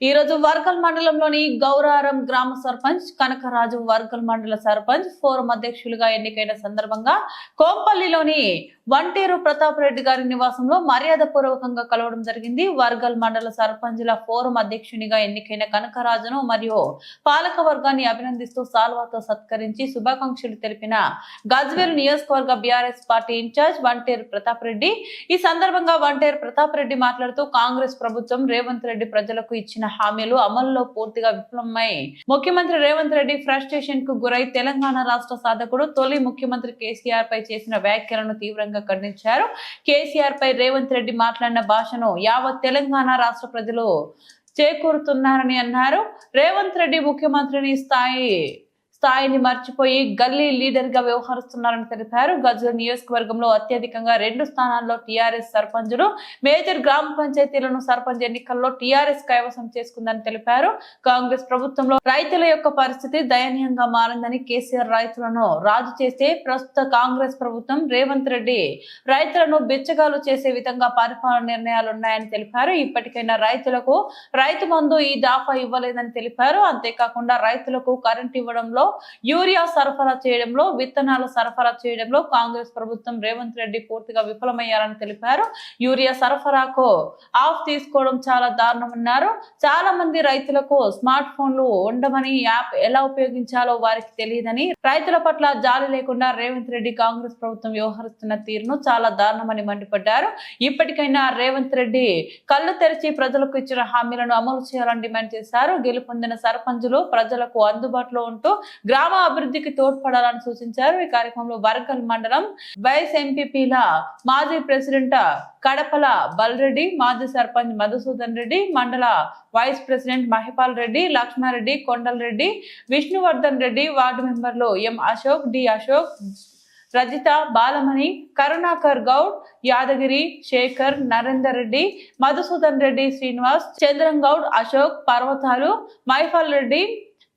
ఈ రోజు వర్గల్ మండలంలోని గౌరారం గ్రామ సర్పంచ్ కనకరాజు వర్గల్ మండల సర్పంచ్ ఫోరం అధ్యక్షులుగా ఎన్నికైన సందర్భంగా కోంపల్లిలోని వంటేరు ప్రతాప్ రెడ్డి గారి నివాసంలో మర్యాద పూర్వకంగా కలవడం జరిగింది. వర్గల్ మండల సర్పంచ్ల ఫోరం అధ్యక్షునిగా ఎన్నికైన కనకరాజును మరియు పాలక వర్గాన్ని అభినందిస్తూ సాల్వాతో సత్కరించి శుభాకాంక్షలు తెలిపిన గజ్వేల్ నియోజకవర్గ BRS party incharge Vanteru Pratap Reddy. ఈ సందర్భంగా వంటేరు ప్రతాప్ రెడ్డి మాట్లాడుతూ కాంగ్రెస్ ప్రభుత్వం రేవంత్ రెడ్డి ప్రజలకు ఇచ్చిన హామీలు అమలులో పూర్తిగా విఫలమై ముఖ్యమంత్రి రేవంత్ రెడ్డి ఫ్రస్ట్రేషన్కు గురై తెలంగాణ రాష్ట్ర సాధకుడు తొలి ముఖ్యమంత్రి కేసీఆర్ పై చేసిన వ్యాఖ్యలను తీవ్రంగా ఖండించారు. కేసీఆర్ పై రేవంత్ రెడ్డి మాట్లాడిన భాషను యావత్ తెలంగాణ రాష్ట్ర ప్రజలు చేకూరుతున్నారని అన్నారు. రేవంత్ రెడ్డి ముఖ్యమంత్రిని స్థాయి స్థాయిని మర్చిపోయి గల్లీ లీడర్గా వ్యవహరిస్తున్నారని తెలిపారు. గజ్వల్ నియోజకవర్గంలో అత్యధికంగా రెండు స్థానాల్లో టీఆర్ఎస్ సర్పంచులు మేజర్ గ్రామ పంచాయతీలను సర్పంచ్ ఎన్నికల్లో టీఆర్ఎస్ కైవసం చేసుకుందని తెలిపారు. కాంగ్రెస్ ప్రభుత్వంలో రైతుల యొక్క పరిస్థితి దయనీయంగా మారిందని కేసీఆర్ రైతులను రాజు చేస్తే ప్రస్తుత కాంగ్రెస్ ప్రభుత్వం రేవంత్ రెడ్డి రైతులను బిచ్చగాలు చేసే విధంగా పరిపాలన నిర్ణయాలు ఉన్నాయని తెలిపారు. ఇప్పటికైనా రైతులకు రైతు మందు ఈ దాఫా ఇవ్వలేదని తెలిపారు. అంతేకాకుండా రైతులకు కరెంట్ ఇవ్వడంలో యూరియా సరఫరా చేయడంలో విత్తనాలు సరఫరా చేయడంలో కాంగ్రెస్ ప్రభుత్వం రేవంత్ రెడ్డి పూర్తిగా విఫలమయ్యారని తెలిపారు. యూరియా సరఫరాకు ఆఫ్ తీసుకోవడం చాలా దారుణమన్నారు. చాలా మంది రైతులకు స్మార్ట్ ఫోన్లు ఉండమని యాప్ ఎలా ఉపయోగించాలో వారికి తెలియదని రైతుల పట్ల జాలి లేకుండా రేవంత్ రెడ్డి కాంగ్రెస్ ప్రభుత్వం వ్యవహరిస్తున్న తీరును చాలా దారుణమని మండిపడ్డారు. ఇప్పటికైనా రేవంత్ రెడ్డి కళ్ళు తెరిచి ప్రజలకు ఇచ్చిన హామీలను అమలు చేయాలని డిమాండ్ చేశారు. గెలుపొందిన సర్పంచులు ప్రజలకు అందుబాటులో ఉంటూ గ్రామ అభివృద్ధికి తోడ్పడాలని సూచించారు. ఈ కార్యక్రమంలో వరకల్ మండలం వైఎస్ ఎంపీపీల మాజీ ప్రెసిడెంట్ కడపల బల్రెడ్డి మాజీ సర్పంచ్ మధుసూదన్ రెడ్డి మండల vice president Mahipal Reddy Lakshma Reddy Kondal Reddy Vishnuvardhan Reddy ward మెంబర్లు ఎం అశోక్ డి అశోక్ రజిత బాలమణి కరుణాకర్ గౌడ్ యాదగిరి శేఖర్ నరేందర్ రెడ్డి మధుసూదన్ రెడ్డి శ్రీనివాస్ చంద్రం గౌడ్ అశోక్ పర్వతాలు మైఫాల్ రెడ్డి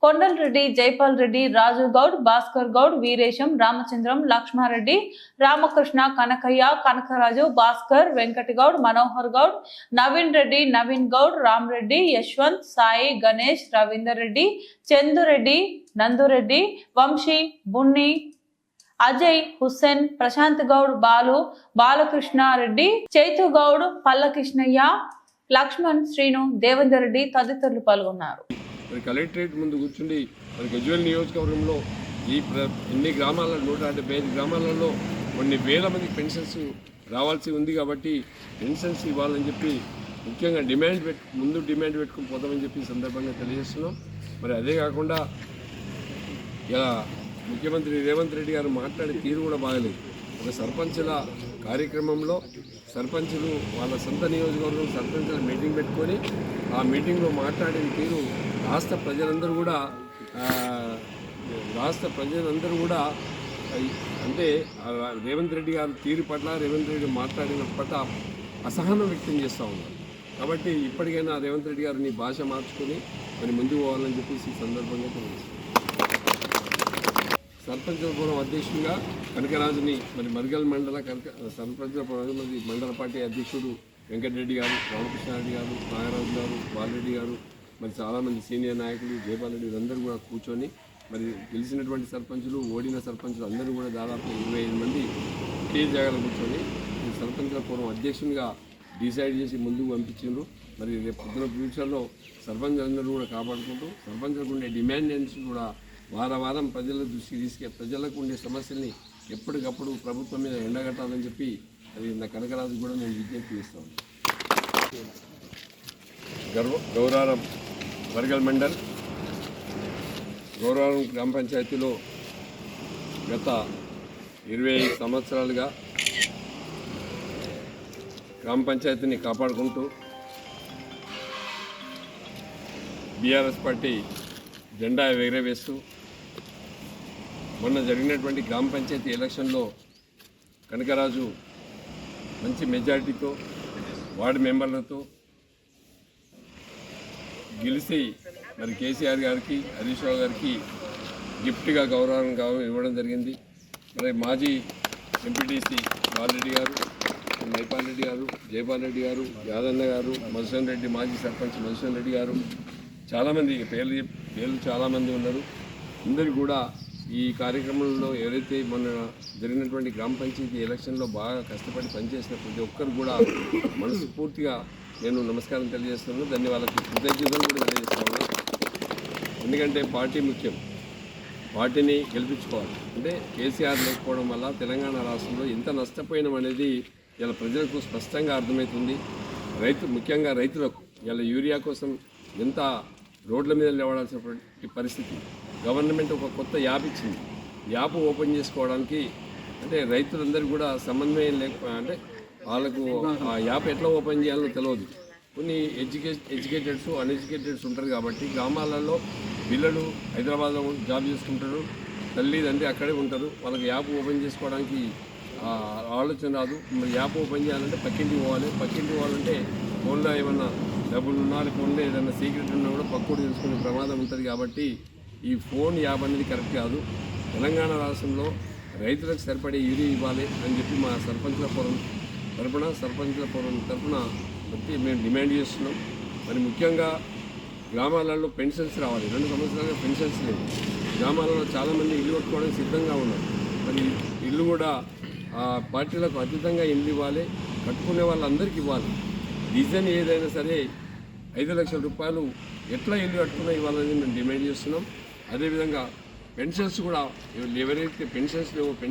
కొండల్ రెడ్డి జైపాల్ రెడ్డి రాజు గౌడ్ భాస్కర్ గౌడ్ వీరేశం రామచంద్రం లక్ష్మారెడ్డి రామకృష్ణ కనకయ్య కనకరాజు భాస్కర్ వెంకట గౌడ్ మనోహర్ గౌడ్ నవీన్ రెడ్డి నవీన్ గౌడ్ రామ్రెడ్డి యశ్వంత్ సాయి గణేష్ రవీందర్ రెడ్డి చందురెడ్డి నందురెడ్డి వంశీ బున్ని అజయ్ హుస్సేన్ ప్రశాంత్ గౌడ్ బాలు బాలకృష్ణారెడ్డి చైతు గౌడ్ పల్లకృష్ణయ్య లక్ష్మణ్ శ్రీను దేవేందర్ రెడ్డి తదితరులు పాల్గొన్నారు. మరి కలెక్టరేట్ ముందు కూర్చుండి మరి గజ్వేల్ నియోజకవర్గంలో ఈ ప్ర ఎన్ని గ్రామాలలో నూట డెబ్బై ఐదు గ్రామాలలో కొన్ని వేల మంది పెన్షన్స్ రావాల్సి ఉంది కాబట్టి పెన్షన్స్ ఇవ్వాలని చెప్పి ముఖ్యంగా డిమాండ్ పెట్ ముందు డిమాండ్ పెట్టుకుని పోతామని చెప్పి సందర్భంగా తెలియజేస్తున్నాం. మరి అదే కాకుండా ఇలా ముఖ్యమంత్రి రేవంత్ రెడ్డి గారు మాట్లాడే తీరు కూడా బాగలేదు. ఒక సర్పంచుల కార్యక్రమంలో సర్పంచులు వాళ్ళ సొంత నియోజకవర్గం సర్పంచుల మీటింగ్ పెట్టుకొని ఆ మీటింగ్లో మాట్లాడిన తీరు రాష్ట్ర ప్రజలందరూ కూడా రాష్ట్ర ప్రజలందరూ కూడా అంటే రేవంత్ రెడ్డి గారు తీరు పట్ల రేవంత్ రెడ్డి మాట్లాడిన పట్ల అసహనం వ్యక్తం చేస్తూ ఉన్నారు. కాబట్టి ఇప్పటికైనా రేవంత్ రెడ్డి గారు నీ భాష మార్చుకొని మరి ముందుకు పోవాలని చెప్పేసి ఈ సందర్భంగా సర్పంచ సర్పంచుల అధ్యక్షుడిగా కనకరాజుని మరి మరిగల్ మండల కనక సర్పంచుల మండల పార్టీ అధ్యక్షుడు వెంకటరెడ్డి గారు రామకృష్ణారెడ్డి గారు నాగరాజు గారు బాలరెడ్డి గారు మరి చాలామంది సీనియర్ నాయకులు జయపాల్ రెడ్డి వీళ్ళందరూ కూడా కూర్చొని మరి గెలిచినటువంటి సర్పంచులు ఓడిన సర్పంచులు అందరూ కూడా దాదాపు ఇరవై ఐదు మంది ఒకే జాగాలో కూర్చొని సర్పంచుల పూర్వం అధ్యక్షునిగా డిసైడ్ చేసి ముందుకు పంపించిండ్రు. మరి రేపు పొద్దున ఫ్యూచర్లో సర్పంచ్ అందరూ కూడా కాపాడుకుంటూ సర్పంచులకు ఉండే డిమాండ్స్ కూడా వారం వారం ప్రజల దృష్టికి తీసుకే ప్రజలకు ఉండే సమస్యల్ని ఎప్పటికప్పుడు ప్రభుత్వం మీద ఎండగట్టాలని చెప్పి అది నా కనకరాజు కూడా నేను విజ్ఞప్తి ఇస్తాను గర్వ గౌరారం వరగల్ మండల్ గౌరవం గ్రామ పంచాయతీలో గత ఇరవై ఐదు సంవత్సరాలుగా గ్రామ పంచాయతీని కాపాడుకుంటూ బీఆర్ఎస్ పార్టీ జెండా ఎగరవేస్తూ మొన్న జరిగినటువంటి గ్రామ పంచాయతీ ఎలక్షన్లో కనకరాజు మంచి మెజారిటీతో వార్డు మెంబర్లతో గెలిచి మరి కేసీఆర్ గారికి హరీష్ రావు గారికి గిఫ్ట్గా గౌరవం ఇవ్వడం జరిగింది. మరి మాజీ ఎంపీటీసీ బాలరెడ్డి గారు మైపాల్ రెడ్డి గారు జయపాల్ రెడ్డి గారు యాదన్న గారు మధుసూన్ రెడ్డి మాజీ సర్పంచ్ మధుసూన్ రెడ్డి గారు చాలామంది పేర్లు పేర్లు చాలామంది ఉన్నారు. అందరూ కూడా ఈ కార్యక్రమంలో ఎవరైతే మొన్న జరిగినటువంటి గ్రామ పంచాయతీ ఎలక్షన్లో బాగా కష్టపడి పనిచేసిన ప్రతి ఒక్కరు కూడా మనస్ఫూర్తిగా నేను నమస్కారం తెలియజేస్తున్నాను. ధన్యవాదాలు. కృతజ్ఞతలు కూడా తెలియజేస్తున్నాను. ఎందుకంటే పార్టీ ముఖ్యం. పార్టీని గెలిపించుకోవాలి. అంటే కేసీఆర్ లేకపోవడం వల్ల తెలంగాణ రాష్ట్రంలో ఎంత నష్టపోయినాం అనేది ఇలా ప్రజలకు స్పష్టంగా అర్థమవుతుంది. రైతు ముఖ్యంగా రైతులకు ఇలా యూరియా కోసం ఎంత రోడ్ల మీద లేవడాల్సినటువంటి పరిస్థితి. గవర్నమెంట్ ఒక కొత్త యాప్ ఇచ్చింది. యాప్ ఓపెన్ చేసుకోవడానికి అంటే రైతులందరూ కూడా సమన్వయం లేక అంటే వాళ్ళకు ఆ యాప్ ఎట్లా ఓపెన్ చేయాలో తెలియదు కొన్ని ఎడ్యుకే ఎడ్యుకేటెడ్స్ అన్ఎడ్యుకేటెడ్స్ ఉంటారు కాబట్టి గ్రామాలలో పిల్లలు హైదరాబాద్లో జాబ్ చేసుకుంటారు. తల్లి తండ్రి అక్కడే ఉంటారు. వాళ్ళకి యాప్ ఓపెన్ చేసుకోవడానికి ఆలోచన రాదు. మరి యాప్ ఓపెన్ చేయాలంటే పక్కింటికి పోవాలి. పక్కింటికి పోవాలంటే ఫోన్లో ఏమన్నా డబ్బులు ఉన్నా ఫోన్లో ఏదైనా సీక్రెట్ ఉన్నా కూడా పక్కడు తెలుసుకునే ప్రమాదం ఉంటుంది కాబట్టి ఈ ఫోన్ యాప్ అనేది కరెక్ట్ కాదు. తెలంగాణ రాష్ట్రంలో రైతులకు సరిపడే యూరియా ఇవ్వాలి అని చెప్పి మా సర్పంచ్ల ఫోరం తరపున సర్పంచుల పౌరుల తరపున వచ్చి మేము డిమాండ్ చేస్తున్నాం. మరి ముఖ్యంగా గ్రామాలలో పెన్షన్స్ రావాలి. రెండు సంవత్సరాలుగా పెన్షన్స్ లేవు. గ్రామాలలో చాలామంది ఇల్లు కట్టుకోవడానికి సిద్ధంగా ఉన్నారు. మరి ఇల్లు కూడా ఆ పార్టీలకు అతీతంగా ఇల్లు ఇవ్వాలి. కట్టుకునే వాళ్ళందరికీ ఇవ్వాలి. డిజైన్ ఏదైనా సరే ఐదు లక్షల రూపాయలు ఎట్లా ఇల్లు కట్టుకున్నా ఇవ్వాలని మేము డిమాండ్ చేస్తున్నాం. అదేవిధంగా పెన్షన్స్ కూడా ఎవరైతే పెన్షన్స్ లేవో